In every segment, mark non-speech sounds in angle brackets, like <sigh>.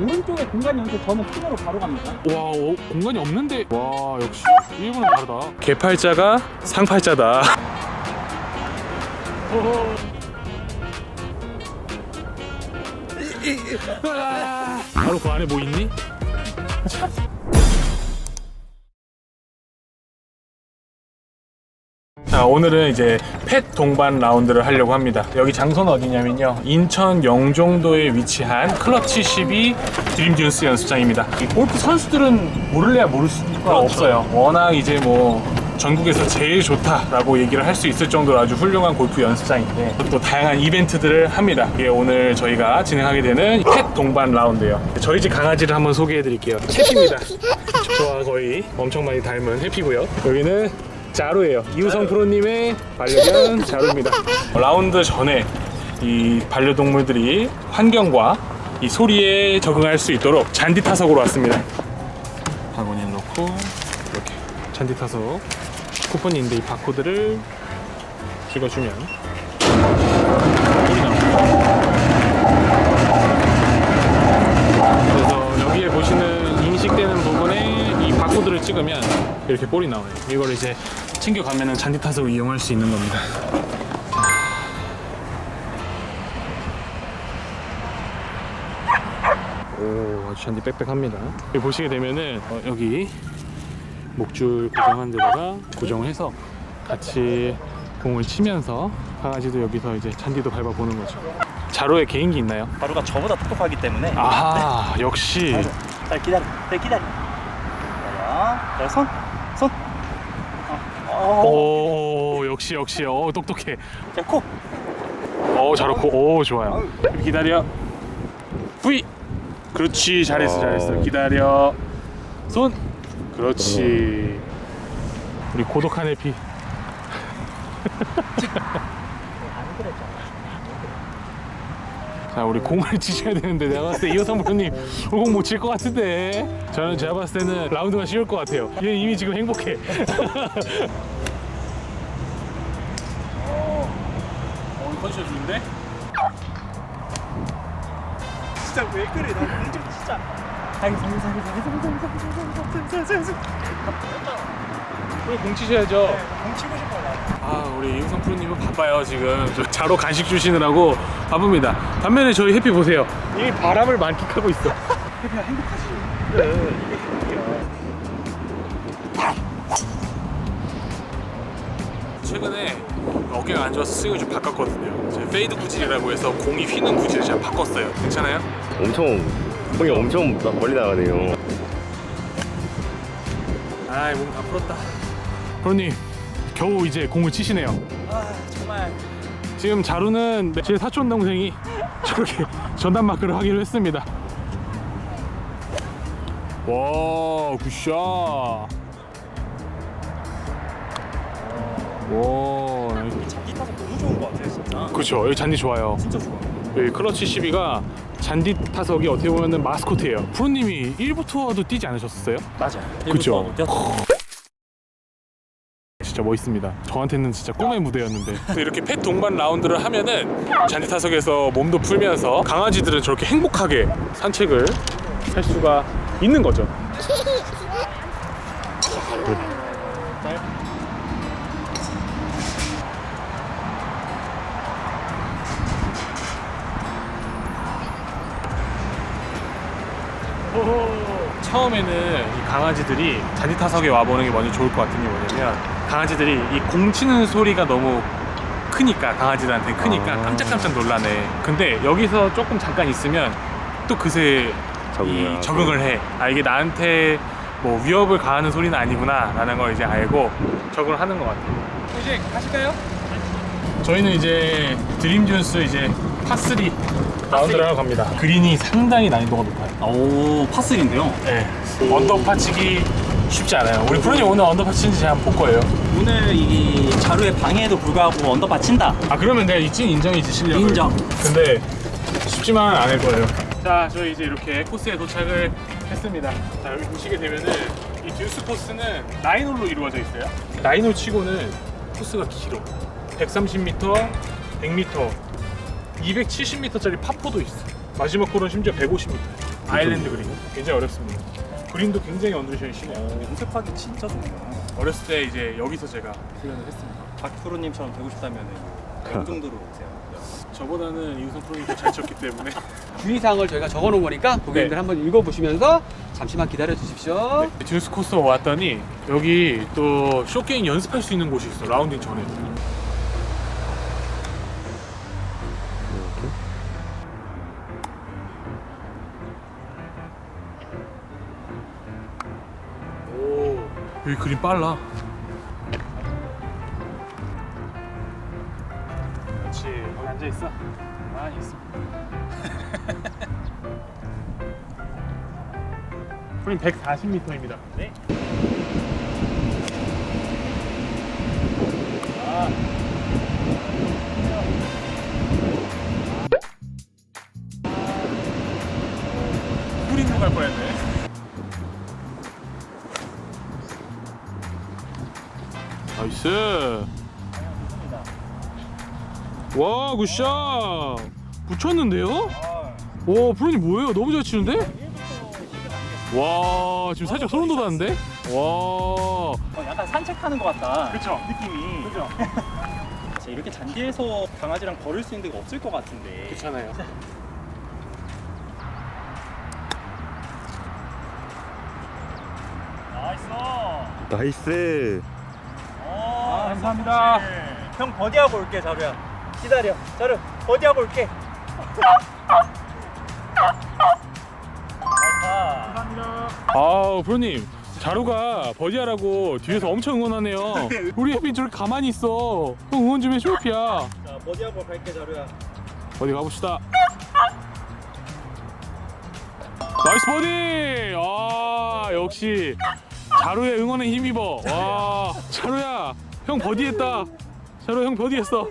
오른쪽에 공간이 없는데 저는 핀으로 바로 갑니다. 와 어, 공간이 없는데 와 역시 일본은 다르다 개팔자가 상팔자다 <laughs> 바로 그 안에 뭐 있니? 자 오늘은 이제 펫 동반 라운드를 하려고 합니다. 여기 장소는 어디냐면요. 인천 영종도에 위치한 클러치 12 드림듀스 연습장입니다. 이 골프 선수들은 모를래야 모를 수가 없어요. 워낙 이제 뭐 전국에서 제일 좋다라고 얘기를 할 수 있을 정도로 아주 훌륭한 골프 연습장인데 또 다양한 이벤트들을 합니다. 이게 오늘 저희가 진행하게 되는 펫 동반 라운드예요. 저희 집 강아지를 한번 소개해 드릴게요. 채피입니다. <laughs> 저와 거의 엄청 많이 닮은 해피고요. 여기는 자루예요. 이우성 프로님의 반려견 <laughs> 자루입니다. 라운드 전에 이 반려동물들이 환경과 이 소리에 적응할 수 있도록 잔디 타석으로 왔습니다. 바구니에 넣고 이렇게 잔디 타석 쿠폰이 있는데 이 바코드를 찍어주면. 그래서 여기에 보시는 인식되는 부분에 이 바코드를 찍으면 이렇게 볼이 나와요. 이걸 이제 챙겨가면은 잔디 타석을 이용할 수 있는 겁니다. 오, 아주 잔디 빽빽합니다. 여기 보시게 되면은 어, 여기 목줄 고정한 데다가 고정해서 같이 공을 치면서 강아지도 여기서 이제 잔디도 밟아보는 거죠. 자로에 개인기 있나요? 바로가 저보다 똑똑하기 때문에. 아, 역시. 잘 기다려. 잘 기다려. 기다려. 자, 손. 손. 어. 어. 오 역시 역시. 어 똑똑해. 자, 코. 어 잘하고. 오 좋아요. 기다려. V 그렇지 잘했어 잘했어. 기다려. 손. 그렇지. 우리 고독한 해피 <laughs> 자 우리 공을 치셔야 되는데 내가 봤을 때 이호성 프로님 공 못 칠 것 같은데 저는 제가 봤을 때는 라운드가 쉬울 것 같아요 얘 이미 지금 행복해 어, 컨디션 좋은데? 진짜 왜 그래? 나 공좀 진짜. 오늘 공 치셔야죠. 공 치고 싶어 나. 아, 우리 이우성 프로님은 바빠요, 지금. 저 자로 간식 주시느라고 바쁩니다. 반면에 저희 해피 보세요. 이 바람을 만끽하고 있어. 해피야 행복하지. 그래. 이게 행복이야. 최근에 어깨가 안 좋아서 스윙을 좀 바꿨거든요. 제 페이드 구질이라고 해서 공이 휘는 구질을 제가 바꿨어요. 괜찮아요? 엄청 형이 엄청 나- 멀리 나가네요. 아이, 몸 다 풀었다. 프로님, 겨우 이제 공을 치시네요. 아, 정말. 지금 자루는 제 사촌 동생이 저렇게 전담 마크를 하기로 했습니다. 와, 굿샷. 와. 잡기 타서 너무 좋은 것 같아, 진짜. 그렇죠. 여기 잔디 좋아요. 진짜 좋아. 여기 클러치 12가 잔디 타석이 어떻게 보면 마스코트예요. 프로님이 1부 투어도 뛰지 않으셨어요? 맞아. 그쵸. 뛰었어. 진짜 멋있습니다. 저한테는 진짜 꿈의 무대였는데. 이렇게 펫 동반 라운드를 하면은 잔디 타석에서 몸도 풀면서 강아지들은 저렇게 행복하게 산책을 할 수가 있는 거죠. 처음에는 이 강아지들이 잔디 타석에 와보는 게 먼저 좋을 것 같은 게 뭐냐면 강아지들이 이 공 치는 소리가 너무 크니까 강아지들한테 크니까 아. 깜짝깜짝 놀라네. 근데 여기서 조금 잠깐 있으면 또 그새 적응을 이. 적응을 해. 아 이게 나한테 뭐 위협을 가하는 소리는 아니구나 라는 걸 이제 알고 적응을 하는 것 같아요. 이제 가실까요? 저희는 이제 드림듀스 이제 파3 라운드를 하러 갑니다. 그린이 상당히 난이도가 높아요. 오, 파슬인데요. 네. 언더파 치기 쉽지 않아요. 우리 프로님 오늘 언더파 치는지 제가 한번 볼 거예요. 오늘 이 자루의 방해에도 불구하고 언더바 친다. 아 그러면 내가 이찐 인정이지 실력. 인정. 근데 쉽지만 않을 거예요. 자, 저희 이제 이렇게 코스에 도착을 했습니다. 자, 여기 보시게 되면은 이 듀스 코스는 나인홀로 이루어져 있어요. 나인홀 치고는 코스가 길어. 130m, 100m, 270m짜리 파포도 있어. 마지막 홀은 심지어 150m. 아일랜드 그린 굉장히 어렵습니다. 그린도 굉장히 언더션이 심해요. 연습하기 진짜 좋네요. 어렸을 때 이제 여기서 제가 훈련을 했습니다. 박프로님처럼 되고 싶다면 이 <laughs> 정도로 오세요. 저보다는 이우성 프로님이 더잘 쳤기 때문에 <laughs> 주의사항을 저희가 적어놓은 거니까 고객님들 네. 한번 읽어보시면서 잠시만 기다려 주십시오. 듀스 코스터 왔더니 여기 또 쇼게임 연습할 수 있는 곳이 있어 라운딩 전에. 여기 그림 빨라. 그렇지 거기 앉아 있어. 가만히 있어. 프림 140m입니다. 네. 프림으로 갈 뻔했네. 나이스. 와 굿샷. 붙였는데요? 와 프로님 뭐예요? 너무 잘 치는데? 와 지금 살짝 소름 돋았는데? 와 어, 약간 산책하는 것 같다. 그쵸. 느낌이. 그죠? 진짜 <laughs> 이렇게 잔디에서 강아지랑 걸을 수 있는 데가 없을 것 같은데. 괜찮아요. 나이스. 나이스. 아, 감사합니다. 형 버디하고 올게 자루야. 기다려. 자루 버디하고 올게. 아, 감사합니다. 아우 프로님 자루가 버디하라고 뒤에서 엄청 응원하네요. <laughs> 우리 혜빈 저렇게 가만히 있어. 형 응원 좀 해줘 피야. 자 버디하고 갈게 자루야. 어디 가봅시다. 나이스 버디! 아 역시 자루의 응원에 힘입어. 와 자루야 형 버디했다. 자루 형 버디했어.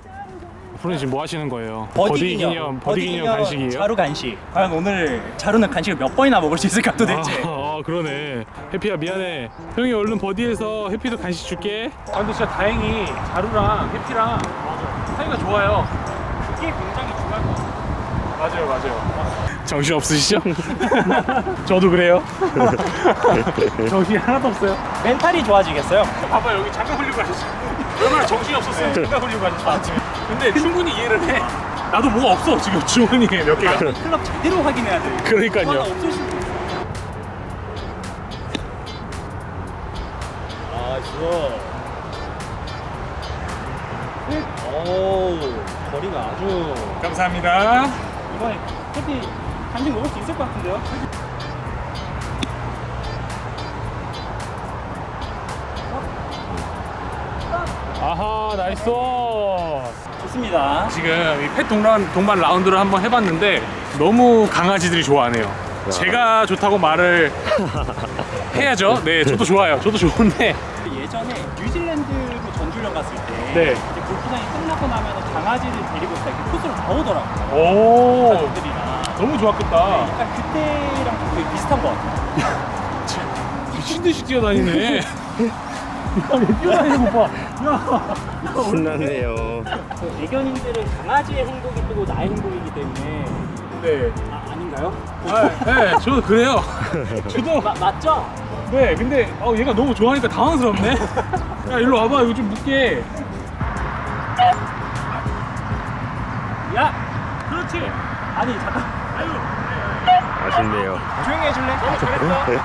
프로님 지금 뭐 하시는 거예요? 버디 기념 버디 기념 간식이에요? 자루 간식. 과연 오늘 자루는 간식을 몇 번이나 먹을 수 있을까 도대체. 아, 아, 그러네. 해피야 미안해. 형이 얼른 버디해서 해피도 간식 줄게. 아 근데 진짜 다행히 자루랑 해피랑 사이가 좋아요. 그게 굉장히 중요할 것 같아. 맞아요, 맞아요. 정신 없으시죠? <laughs> 저도 그래요. <laughs> 정신이 하나도 없어요. 멘탈이 좋아지겠어요. 봐봐 여기 잠깐 흘리고 가셨어. 얼마나 정신이 없었어요. 잠깐 흘리고 가셨어. 근데 충분히 이해를 해. 나도 뭐가 없어 지금 주머니에 몇 개가. 클럽 제대로 확인해야 돼. 그러니까요. 없을 수도 있어. 아, 좋아. 오, 거리가 아주 감사합니다. 이번에 해피 간식 먹을 수 있을 것 같은데요? 아하 나이스. 좋습니다. 지금 이펫 동반, 동반 라운드를 한번 해봤는데 너무 강아지들이 좋아하네요. 제가 좋다고 말을 <laughs> 해야죠. 네, 저도 좋아요. 저도 좋은데. 예전에 뉴질랜드로 전주련 갔을 때 네. 이제 골프장이 끝나고 나면 강아지를 데리고 이렇게 코스로 다 오더라고요. 오, 가족들이랑. 너무 좋았겠다. 약간 그때랑 거의 비슷한 것 같아요. <laughs> 미친 듯이 뛰어다니네. 뛰어다니는 거 봐. 그 애견인들은 강아지의 행복이 또 나의 행복이기 때문에 네. 아, 아닌가요? 아, 네, 저도 그래요. <laughs> 저도. 마, 맞죠? 네, 근데 어, 얘가 너무 좋아하니까 당황스럽네. 야, 일로 와봐. 이거 좀 묻게. 그렇지. 아니 잠깐 아유. 아쉽네요. 조용히 해줄래? 어, 잘했어.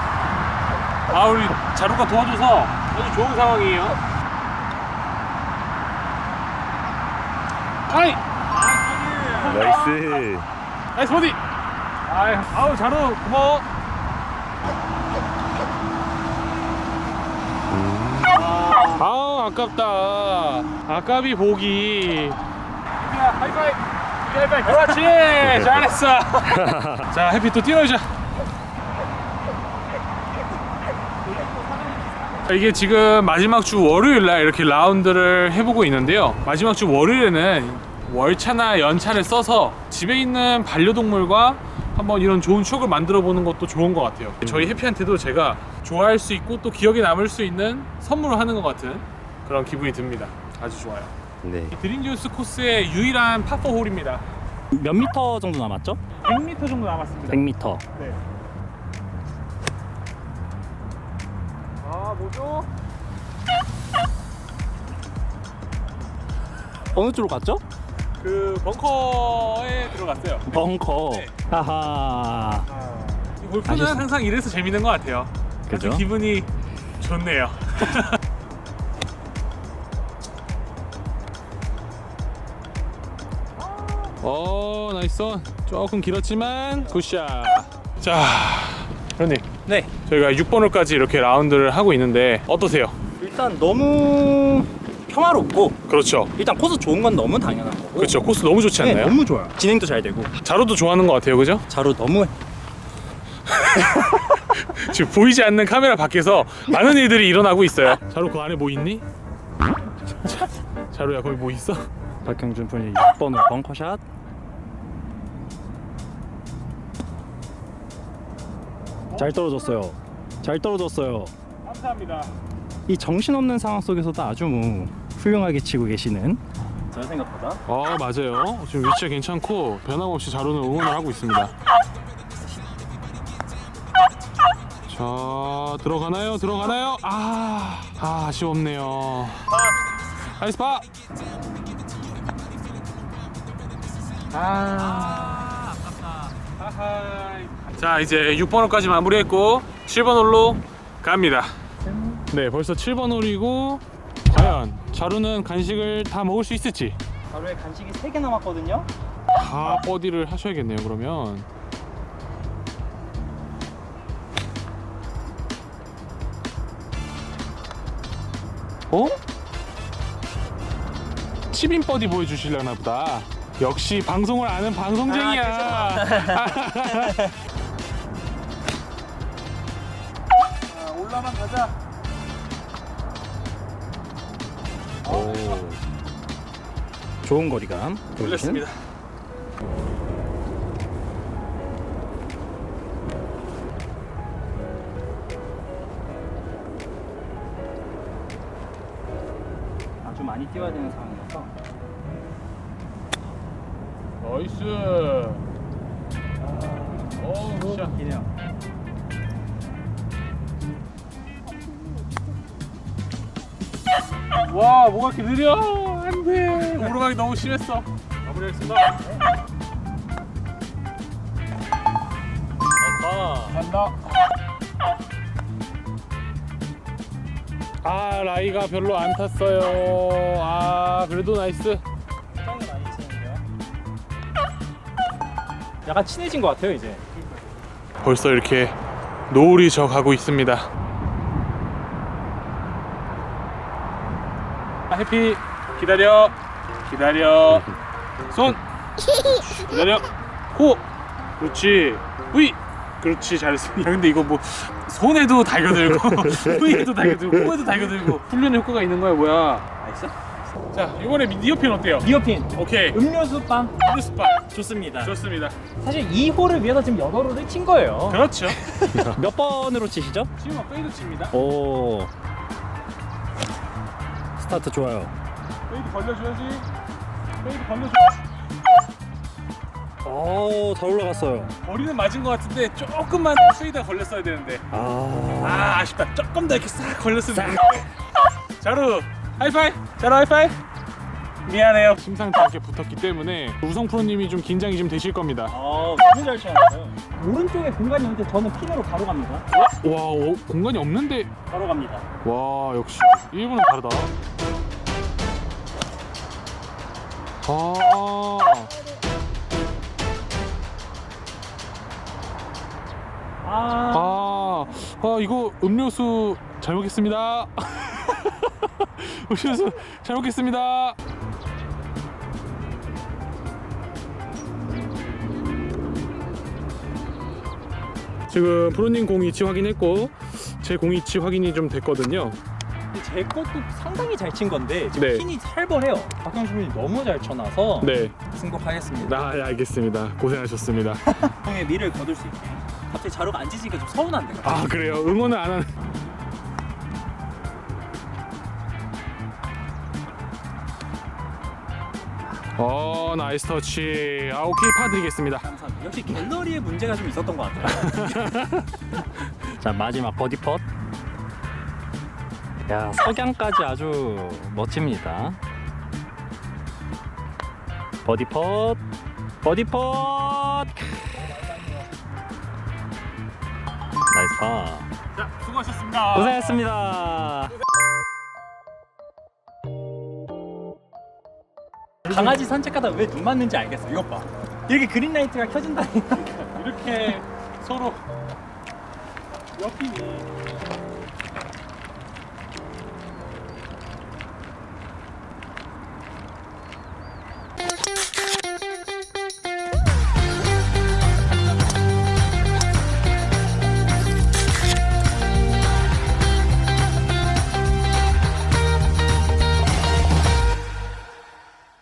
아, 우리 자루가 도와줘서 아주 좋은 상황이에요. 아이, 나이스. 나이스 버디. 아이, 아우 자루 고마워. 아우 아깝다. 아깝이 보기. 야 하이파이. 하이파이. 그렇지. 잘했어. <laughs> 자 해피 또 뛰어오자. 이게 지금 마지막 주 월요일 날 이렇게 라운드를 해보고 있는데요. 마지막 주 월요일에는 월차나 연차를 써서 집에 있는 반려동물과 한번 이런 좋은 추억을 만들어 보는 것도 좋은 것 같아요. 저희 해피한테도 제가 좋아할 수 있고 또 기억에 남을 수 있는 선물을 하는 것 같은 그런 기분이 듭니다. 아주 좋아요. 네. 드림듀스 코스의 유일한 파4 홀입니다. 몇 미터 정도 남았죠? 100m 정도 남았습니다. 100미터. 네. 아 뭐죠? 어느 쪽으로 갔죠? 그 벙커에 들어갔어요. 벙커. 네. 하하. 아, 골프는 아쉬웠- 항상 이래서 재밌는 것 같아요. 그죠? 기분이 좋네요. <laughs> 어 나이스 온. 조금 길었지만 굿샷. 자, 형님 네. 저희가 6번 홀까지 이렇게 라운드를 하고 있는데 어떠세요? 일단 너무 평화롭고 그렇죠. 일단 코스 좋은 건 너무 당연한 거고. 그렇죠. 코스 너무 좋지 네, 않나요? 너무 좋아요. 진행도 잘 되고. 자로도 좋아하는 것 같아요, 그죠? 자로 너무 <laughs> 지금 보이지 않는 카메라 밖에서 많은 일들이 일어나고 있어요. 자로 그 안에 뭐 있니? 자, 자로야 거기 뭐 있어? 박형준 프로님 6번으로 벙커샷. 잘 떨어졌어요. 잘 떨어졌어요. 감사합니다. 이 정신없는 상황 속에서도 아주 뭐 훌륭하게 치고 계시는 저 생각보다 아 맞아요. 지금 위치가 괜찮고 변함없이 자로는 응원을 하고 있습니다. 자 들어가나요? 들어가나요? 아, 아 아쉬웠네요. 나이스 파. 아, 자 이제 6번 홀까지 마무리했고 7번 홀로 갑니다. 네 벌써 7번 홀이고 과연 자루는 간식을 다 먹을 수 있을지 하루에 간식이 3개 남았거든요. 다 버디를 하셔야겠네요 그러면 어? 치빈 버디 보여주시려나 보다 역시 방송을 아는 방송쟁이야. 자, <laughs> 올라만 가자. 오. 좋은 거리감. 올렸습니다. 아주 많이 뛰어야 되는 상황 나이스. 어우 샷 기네요. 와 뭐가 이렇게 느려? 안 돼 오르막이 너무 심했어. 마무리하겠습니다. 간다. 아 라이가 별로 안 탔어요. 아 그래도 나이스 약간 친해진 것 같아요 이제. 벌써 이렇게 노을이 져가고 있습니다. 아, 해피. 기다려. 기다려. 손. 기다려. 코 그렇지. 위. 그렇지 잘했어 야, 근데 이거 뭐 손에도 달겨들고 <laughs> 위에도 달겨들고 코에도 달겨들고. 훈련 효과가 있는 거야 뭐야? 나이스. 자 이번에 니어핀 어때요? 니어핀 오케이 음료수 빵 스팟 좋습니다. 좋습니다 사실 2호를 위해서 지금 8호를 친 거예요. 그렇죠 <laughs> 몇 번으로 치시죠? 지금 막 페이드 칩니다 오. 스타트 좋아요. 페이드 걸려줘야지 페이드 걸려줘 오, 잘 올라갔어요. 머리는 맞은 것 같은데 조금만 페이드가 걸렸어야 되는데 아. 아 아쉽다 조금 더 이렇게 싹 걸렸으면 좋겠는데 자루 하이파이 자루 하이파이 미안해요. 심상치 않게 붙었기 때문에 우성 프로님이 좀 긴장이 좀 되실 겁니다. 아, 너무 잘 치셨어요. 오른쪽에 공간이 있는데 저는 핀으로 바로 갑니다. 와 어, 공간이 없는데. 바로 갑니다. 와 역시. 일본은 다르다. 아. 아, 아, 아 이거 음료수 잘 먹겠습니다. <laughs> <laughs> 음료수 잘 먹겠습니다. 지금 프로님 공 위치 확인했고 제 공 위치 확인이 좀 됐거든요. 제 것도 상당히 잘 친 건데 지금 네. 핀이 살벌해요. 박형준이 너무 잘 쳐놔서 네, 승복하겠습니다. 아, 예, 알겠습니다. 고생하셨습니다. <laughs> 형의 미를 거둘 수 있게. 갑자기 자루가 안 지지니까 좀 서운한데. 아 그래요? 응원을 안 하는. 어 나이스 터치. 아 오케이 파 드리겠습니다. 감사합니다. 역시 갤러리에 문제가 좀 있었던 것 같아요. <laughs> 자 마지막 버디 펫. 야 석양까지 아주 멋집니다. 버디 펫, 버디 펫. 나이스 파. 자, 수고하셨습니다. 고생했습니다. 강아지 산책하다 왜 눈 맞는지 알겠어. 이것 봐. 이렇게 그린라이트가 켜진다니까. <laughs> 이렇게 서로 옆이니